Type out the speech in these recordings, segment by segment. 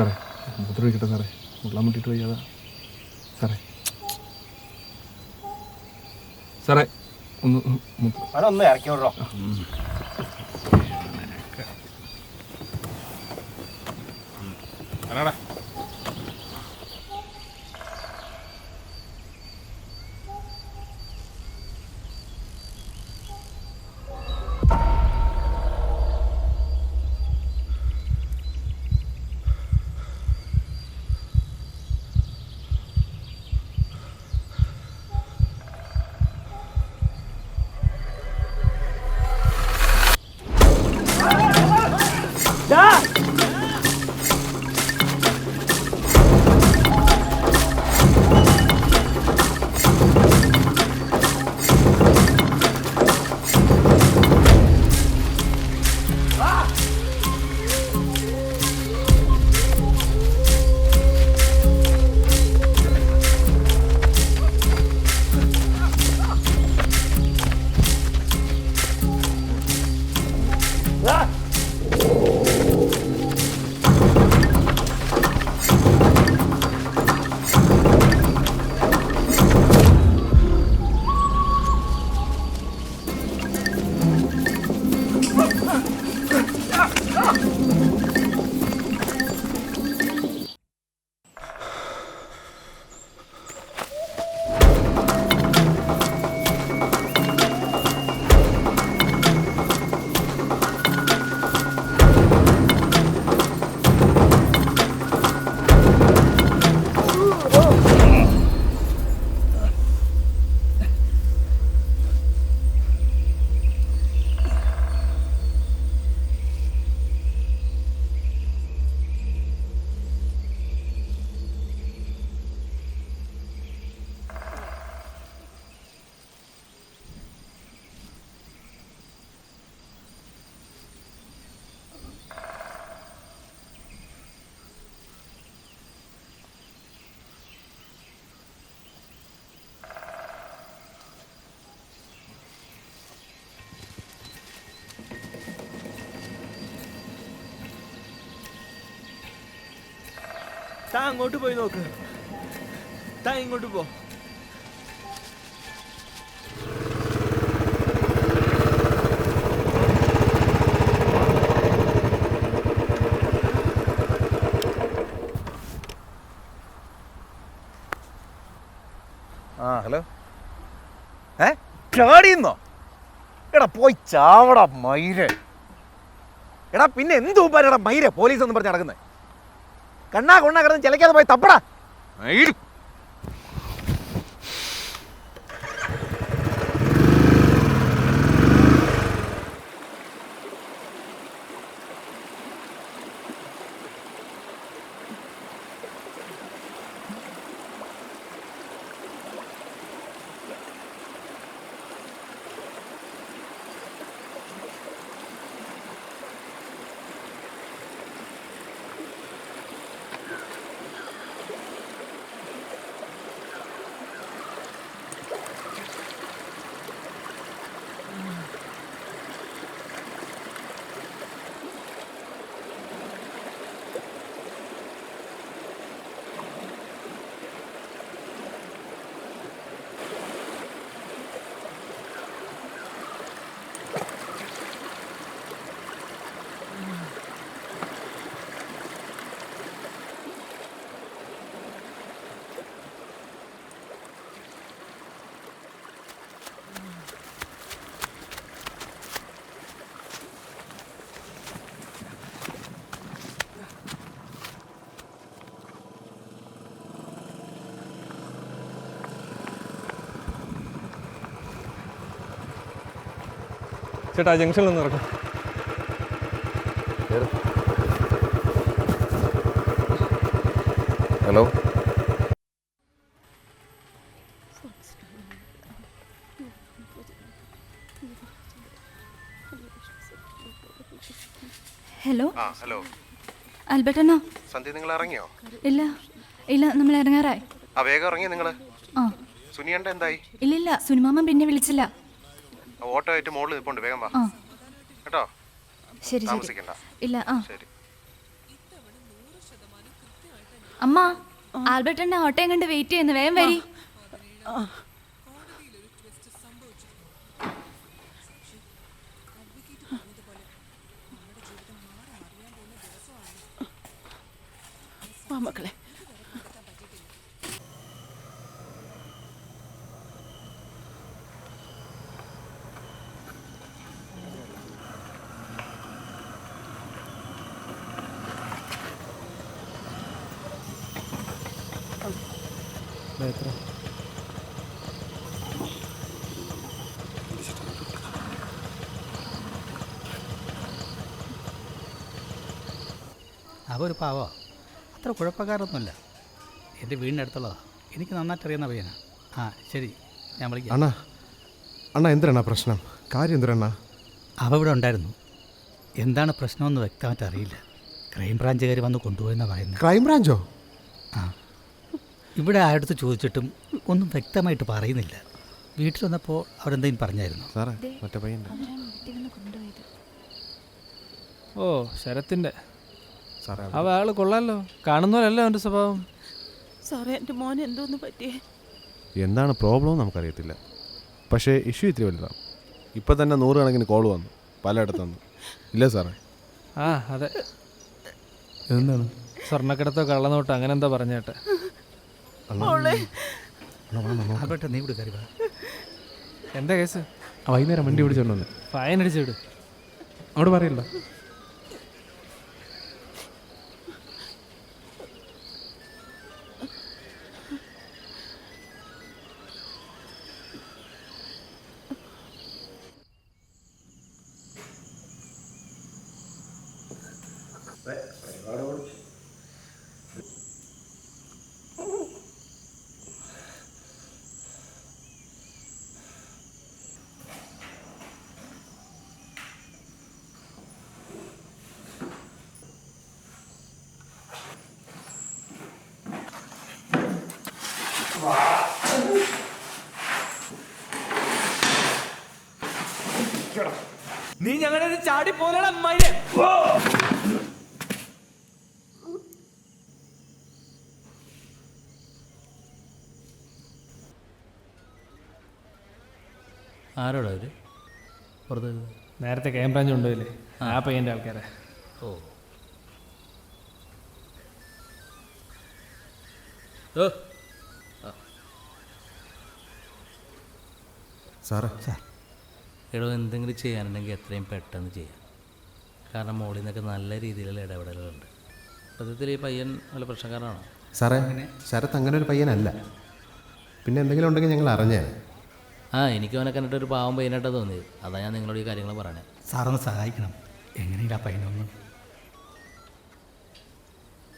സാറേ മൂത്രം ഒഴിക്കട്ടെ സാറേ മുള്ളാൻ മുട്ടിയിട്ട് വയ്യാതാ സാറേ സാറേ ഒന്ന് അതൊന്ന് ഇറക്കി വിടോ വിടറോ താൻ അങ്ങോട്ട് പോയി നോക്ക്. താ ഇങ്ങോട്ട് പോ. ആ ഹലോ. ഏ? ചാടിയെന്നോ? എടാ പോയി ചാവടാ മയിരെ എടാ പിന്നെ എന്ത് ഉപ്പാരടാ മയിരെ പോലീസ് ഒന്നും പറഞ്ഞ് നടക്കുന്നത് கண்ணா கொண்ணா கிடந்து சிலைக்காத போய் தப்படா. ചേട്ടാ ജംഗ്ഷനിൽ ഒന്ന് ഇറക്കും ഹലോ? ഹലോ? ഹലോ. ആൽബർട്ടനോ സന്ധ്യ നിങ്ങൾ ഇറങ്ങിയോ? ഇല്ല ഇല്ല നമ്മൾ ഇറങ്ങാറായി. ആ വേഗം ഇറങ്ങി നിങ്ങൾ ആ. സുനിയണ്ട എന്തായി? ഇല്ലില്ല സുനിമാമൻ പിന്നെ വിളിച്ചില്ല. ആ, ഓട്ടോ ആയിട്ട് മുകളിൽ നിൽപ്പുണ്ട് വേഗം വാ. കേട്ടോ? ശരി ശരി. താമസിക്കണ്ട. ഇല്ല ആ. ശരി. അമ്മ ആൽബർട്ടന്റെ ഓട്ടയും കണ്ട് വെയിറ്റ് ചെയ്യുന്നു വേഗം വരി. വാ മക്കളെ. അവ അതൊരു പാവോ? അത്ര കുഴപ്പക്കാരൊന്നുമില്ല. എന്റെ വീടിനടുത്തുള്ളതാണ് എനിക്ക് നന്നായിട്ട് അറിയുന്ന പയ്യനാ. ആ ശരി. ഞാൻ വിളിക്കാം. അണ്ണാ അണ്ണാ എന്തിനാ പ്രശ്നം? കാര്യം എന്തിനാ അവ ഇവിടെ ഉണ്ടായിരുന്നു. എന്താണ് പ്രശ്നമെന്ന് വ്യക്തമായിട്ട് അറിയില്ല. ക്രൈംബ്രാഞ്ചുകാർ വന്ന് കൊണ്ടുപോയെന്നാണ് പറയുന്നത്. ക്രൈംബ്രാഞ്ചോ? ആ. ഇവിടെ ആരടുത്ത് ചോദിച്ചിട്ടും ഒന്നും വ്യക്തമായിട്ട് പറയുന്നില്ല. വീട്ടിൽ വന്നപ്പോൾ അവരെന്തെങ്കിലും പറഞ്ഞായിരുന്നു? സാറേ മറ്റേ ഓ ശരത്തിന്റെ. സാറേ അവ ആൾ കൊള്ളാലോ. കാണുന്നവരല്ലോ അവന്റെ സ്വഭാവം? സാറേ എന്റെ മോൻ എന്തോന്ന് പറ്റിയേ? എന്താണ് പ്രോബ്ലം നമുക്കറിയത്തില്ല. പക്ഷേ ഇഷ്യൂ ഇത്തിരി വലുതാണ്. ഇപ്പം തന്നെ നൂറുകണക്കിന് കോൾ വന്നു. പലയിടത്തുനിന്ന് ഇല്ലേ സാറേ? ആ അതെ. എന്താണ്? സ്വർണക്കടത്തോ കള്ളനോട്ടോ അങ്ങനെ എന്താ പറഞ്ഞേട്ടെ. ആൽബർട്ട് നീ ഇവിടെ കരുവാ എന്താ കേസ്? വൈകുന്നേരം വണ്ടി പിടിച്ചോണ്ട് ഫൈൻ അടിച്ചു വിട്. അവിടെ പറയണ്ട നീ ഞങ്ങളുടെ ചാടി പോലെയാണ് അമ്മായിനെ ആരോടാ അവർ പുറത്ത് നേരത്തെ ക്യാമറ കൊണ്ടുപോയില്ലേ? ആ. പയ്യന്റെ ആൾക്കാരെ. ഓ. സാറേ. എടോ എന്തെങ്കിലും ചെയ്യാനുണ്ടെങ്കിൽ എത്രയും പെട്ടെന്ന് ചെയ്യാം. കാരണം മോളിൽ നിന്നൊക്കെ നല്ല രീതിയിലുള്ള ഇടപെടലുകളുണ്ട്. സത്യത്തിൽ ഈ പയ്യൻ നല്ല പ്രശ്നക്കാരനാണോ? സാറേ ശരത്ത് അങ്ങനെ ഒരു പയ്യനല്ല. പിന്നെ എന്തെങ്കിലും ഉണ്ടെങ്കിൽ ഞങ്ങൾ അറിഞ്ഞേ ആ എനിക്ക് അവനെ കണ്ടിട്ട് ഒരു പാവം പയ്യനായിട്ടാണ് തോന്നിയത്. അതാ ഞാൻ നിങ്ങളോട് ഈ കാര്യങ്ങൾ പറയണേ. സാറൊന്ന് സഹായിക്കണം. എങ്ങനെയില്ല പയ്യനൊന്നും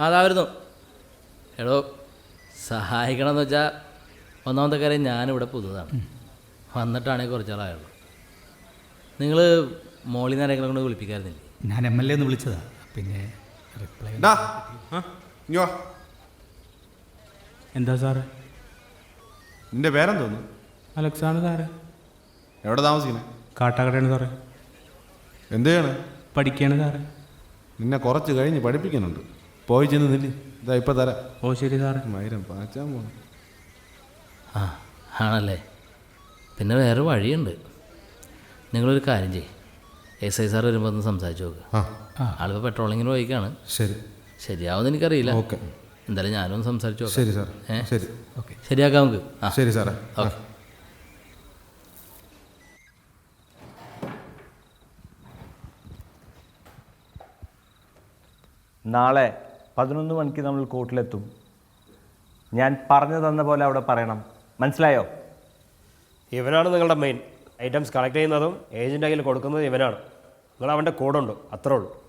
അതായിരുന്നു എടോ സഹായിക്കണം എന്ന് വെച്ചാൽ ഒന്നാമത്തെ കാര്യം ഞാനിവിടെ പുതുതാണ്. വന്നിട്ടാണെങ്കിൽ കുറച്ചാളായുള്ളൂ നിങ്ങൾ മോളിൽ നിന്ന് ആരെങ്കിലും കൊണ്ട് വിളിപ്പിക്കായിരുന്നില്ലേ ഞാൻ എം എൽ എ എന്ന് വിളിച്ചതാ. പിന്നെ റിപ്ലൈ എന്താ സാറ്? നിന്റെ പേരെന്തോന്നു അലക്സാണ് സാറ്. എവിടെ താമസിക്കണേ കാട്ടാക്കടയാണ് സാറേ. എന്ത് ചെയ്യണേ? പഠിക്കുകയാണ് സാറേ. നിന്നെ കുറച്ച് കഴിഞ്ഞ് പഠിപ്പിക്കുന്നുണ്ട്. പോയി ചെന്ന് നില്ല്. ഇതാ ഇപ്പം തരാം. ഓ ശരി സാറേ. മൈരം പാച്ചാൻ പോകണം ആ ആണല്ലേ. പിന്നെ വേറെ വഴിയുണ്ട്. നിങ്ങളൊരു കാര്യം ചെയ്യ്. എസ് ഐ സാർ വരുമ്പോൾ ഒന്ന് സംസാരിച്ച് നോക്ക്. ആ. ആളിപ്പോൾ പെട്രോളിങ്ങിന് പോയിക്കാണ്. ശരി. ശരിയാവുമെന്ന് എനിക്കറിയില്ല. ഓക്കെ. എന്തായാലും ഞാനൊന്ന് സംസാരിച്ചു നോക്കാം. ശരി സാർ ഏ? ശരി. ശരിയാക്കാം നമുക്ക്. ആ. ശരി സാറേ. ഓക്കെ. നാളെ പതിനൊന്ന് മണിക്ക് നമ്മൾ കോർട്ടിലെത്തും ഞാൻ പറഞ്ഞു തന്ന പോലെ അവിടെ പറയണം. മനസ്സിലായോ? ഇവനാണ് നിങ്ങളുടെ മെയിൻ ഐറ്റംസ് കളക്ട് ചെയ്യുന്നതും ഏജന്റ് കയ്യിൽ കൊടുക്കുന്നതും ഇവനാണ്. നിങ്ങൾ അവന്റെ കൂടെ ഉണ്ട് അത്രേ ഉള്ളൂ.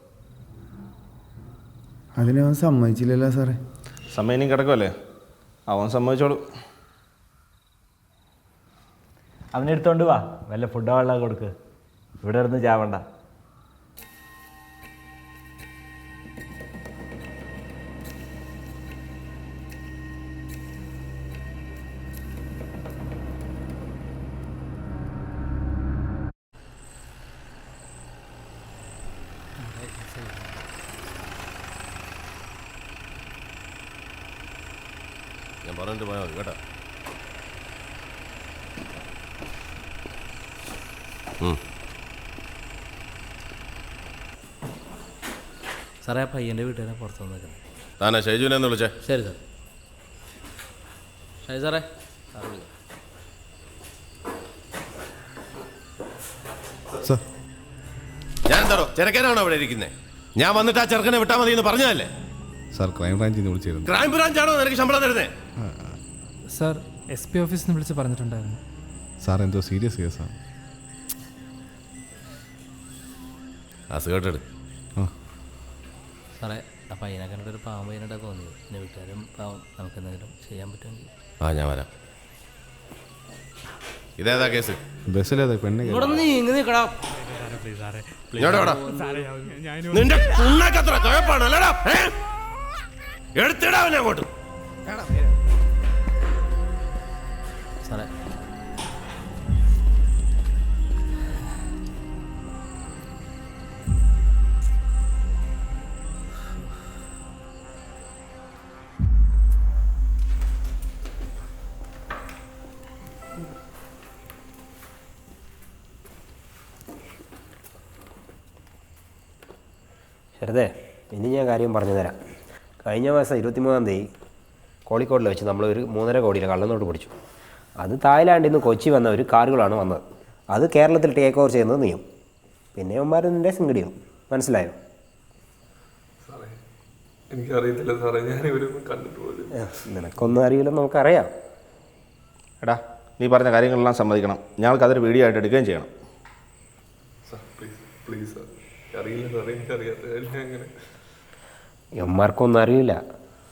അതിനവൻ സമ്മതിച്ചില്ലല്ലോ സാറേ. സമയം ഇനി കിടക്കുമല്ലേ അവൻ സമ്മതിച്ചോളൂ. അവനെടുത്തോണ്ട് വാ. വല്ല ഫുഡ് വെള്ളം കൊടുക്ക്. ഇവിടെ ഇരുന്ന് ചാവണ്ട. ഞാൻ പറഞ്ഞിട്ട് പോയാൽ മതി കേട്ടോ. സാറേ ആ പയ്യന്റെ വീട്ടുകാരെ പുറത്തു വന്നേക്കുന്നത് താനാ ഷൈജുവിനെ ഒന്ന് വിളിച്ചേ. ശരി സാർ. ഷൈ സാറേ. സാർ സാർ എന്താണോ? ചെറുക്കനാണോ അവിടെ ഇരിക്കുന്നത് ഞാൻ വന്നിട്ട് ആ ചെറുക്കനെ വിട്ടാൽ മതി എന്ന് പറഞ്ഞതല്ലേ? സാർ ക്രൈം ബ്രാഞ്ചിൽ നിന്ന് വിളിച്ചിരുന്നു. ക്രൈം ബ്രാഞ്ച് ആണോ നിനക്ക് ശമ്പളം തരുന്നേ? സാർ എസ് പി ഓഫീസിൽ നിന്ന് വിളിച്ച് പറഞ്ഞിട്ടുണ്ടായിരുന്നു. സാർ എന്തോ സീരിയസ് കേസാണ് അസുഖട്ടെടു സാറേ ആ പയ്യനെ കണ്ടിട്ട് ഒരു പാവം പയ്യനായിട്ടാ തോന്നിയത്. എന്റെ വീട്ടുകാരും പാവം നമുക്ക് എന്തെങ്കിലും ചെയ്യാൻ പറ്റുമെങ്കിൽ. ആ ഞാൻ വരാം. ഇതേതാ കേസ്? ബസ്സിലേതാ പെണ്ണെ ഇവിടെ നീങ്ങി നിൽക്കടാ. ഇങ്ങോട്ട് ഞാൻ നിന്റെ കുഴപ്പമാണ് അല്ലടാ? എടുത്തിടാ അവനെ അങ്ങോട്ട്. ശരതേ ഇനി ഞാൻ കാര്യം പറഞ്ഞു തരാം. കഴിഞ്ഞ മാസം ഇരുപത്തിമൂന്നാം തീയതി കോഴിക്കോടിൽ വെച്ച് നമ്മളൊരു ഒരു മൂന്നര കോടിയുടെ കള്ളനോട്ട് പിടിച്ചു. അത് തായ്ലാൻഡിൽ നിന്ന് കൊച്ചി വന്ന ഒരു കാറുകളാണ് വന്നത്. അത് കേരളത്തിൽ ടേക്ക് ഓവർ ചെയ്യുന്നത് നീയും. പിന്നെ അവന്മാർ നിന്റെ സിംഗടിയും. മനസ്സിലായോ? എനിക്കറിയത്തില്ല സാറേ. ഞാൻ ഇവരൊന്നും നിനക്കൊന്നും അറിയില്ലെന്ന് നമുക്കറിയാം. എടാ നീ പറഞ്ഞ കാര്യങ്ങളെല്ലാം സമ്മതിക്കണം. ഞങ്ങൾക്ക് അതൊരു വീഡിയോ ആയിട്ട് എടുക്കുകയും ചെയ്യണം. Sir please please sir. അറിയില്ല സാറേ എനിക്കറിയാത്ത കാര്യം അങ്ങനെ. എമ്മാർക്കൊന്നും അറിയില്ല.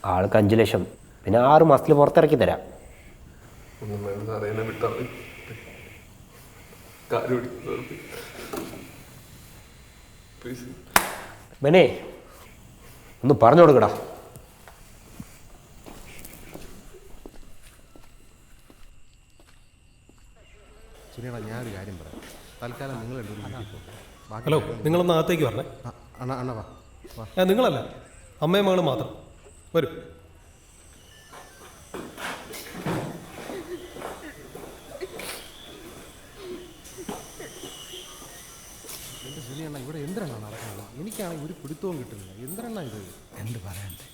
ആൾക്ക് അഞ്ച് ലക്ഷം. പിന്നെ ആറ് മാസത്തിൽ പുറത്തിറക്കി തരാം. ഒന്നും വേണം സാറേ എന്നെ വിട്ടാൽ മതി. കാര്യം പിടിക്കുന്നത് പ്ലീസ് ബനേ ഒന്ന് പറഞ്ഞു കൊടുക്കടാ. ഞാനൊരു കാര്യം പറയാം. തൽക്കാലം നിങ്ങൾ രണ്ടുപേരും വീട്ടിൽ പോകും ബാക്കി ഹലോ നിങ്ങളൊന്ന് അകത്തേക്ക് പറഞ്ഞേ ആ, അണ്ണാ അണ്ണാ വാ. വാ. ആ നിങ്ങളല്ല. അമ്മയും മകളും മാത്രം. വരൂ. എന്റെ സുനിയണ്ണ ഇവിടെ എന്തിനാണ് നടക്കുന്നത്? എനിക്കാണെങ്കിൽ ഒരു പിടുത്തവും കിട്ടുന്നില്ല. എന്തിനാണ് ഇത്? എന്ത് പറയണ്ടേ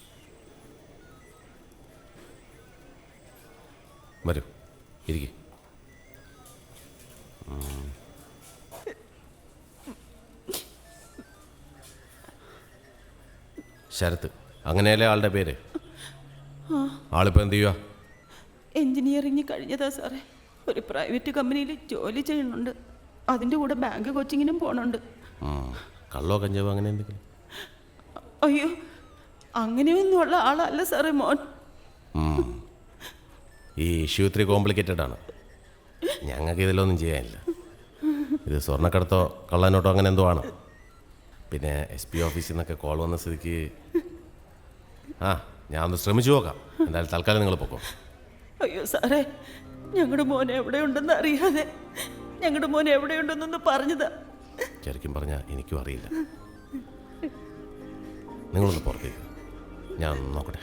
വരൂ. ഇരിക്കെ. ശരത്ത് അങ്ങനെയല്ലേ ആളുടെ പേര്? ആളിപ്പോൾ എന്ത് ചെയ്യുക എഞ്ചിനീയറിംഗ് കഴിഞ്ഞതാ സാറേ. ഒരു പ്രൈവറ്റ് കമ്പനിയിൽ ജോലി ചെയ്യുന്നുണ്ട്. അതിന്റെ കൂടെ ബാങ്ക് കോച്ചിങ്ങിനും പോകണുണ്ട് കള്ളോ കഞ്ചാവോ അങ്ങനെ എന്തെങ്കിലും? അയ്യോ അങ്ങനെയൊന്നുമുള്ള ആളല്ല സാറേ മോൻ. ഈ ഇഷ്യൂ ഇത്തിരി കോംപ്ലിക്കേറ്റഡ് ആണ്. ഞങ്ങൾക്ക് ഇതിലൊന്നും ചെയ്യാനില്ല. ഇത് സ്വർണക്കടത്തോ കള്ളനോട്ടോ അങ്ങനെ എന്തോ ആണ്. പിന്നെ എസ് പി ഓഫീസിൽ നിന്നൊക്കെ കോൾ വന്ന സ്ഥിതിക്ക് ആ ഞാൻ ഒന്ന് ശ്രമിച്ചു നോക്കാം. എന്തായാലും തൽക്കാലം നിങ്ങൾ പൊക്കോ. അയ്യോ സാറേ ഞങ്ങളുടെ മോൻ എവിടെയുണ്ടെന്ന് അറിയാതെ ഞങ്ങളുടെ മോൻ എവിടെയുണ്ടെന്നൊന്ന് പറഞ്ഞതാ. ശരിക്കും പറഞ്ഞാൽ എനിക്കും അറിയില്ല. നിങ്ങളൊന്ന് പുറത്തേക്ക് ഞാൻ ഒന്ന് നോക്കട്ടെ.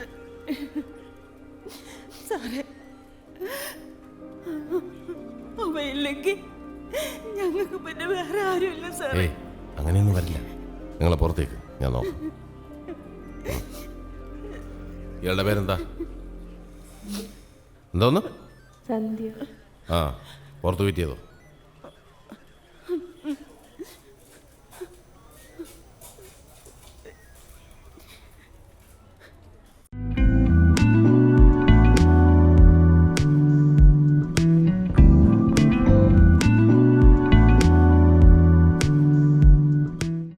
സാറേ അവയില്ലെങ്കിൽ ഞങ്ങൾക്ക് പിന്നെ വേറെ ആരുമില്ല സാറേ. അങ്ങനെയൊന്നും വരില്ല. നിങ്ങളെ പുറത്തേക്ക്. ഞാൻ നോക്കാം. ഇയാളുടെ പേരെന്താ? എന്തോന്ന്? ആ പുറത്ത് പറ്റിയതോ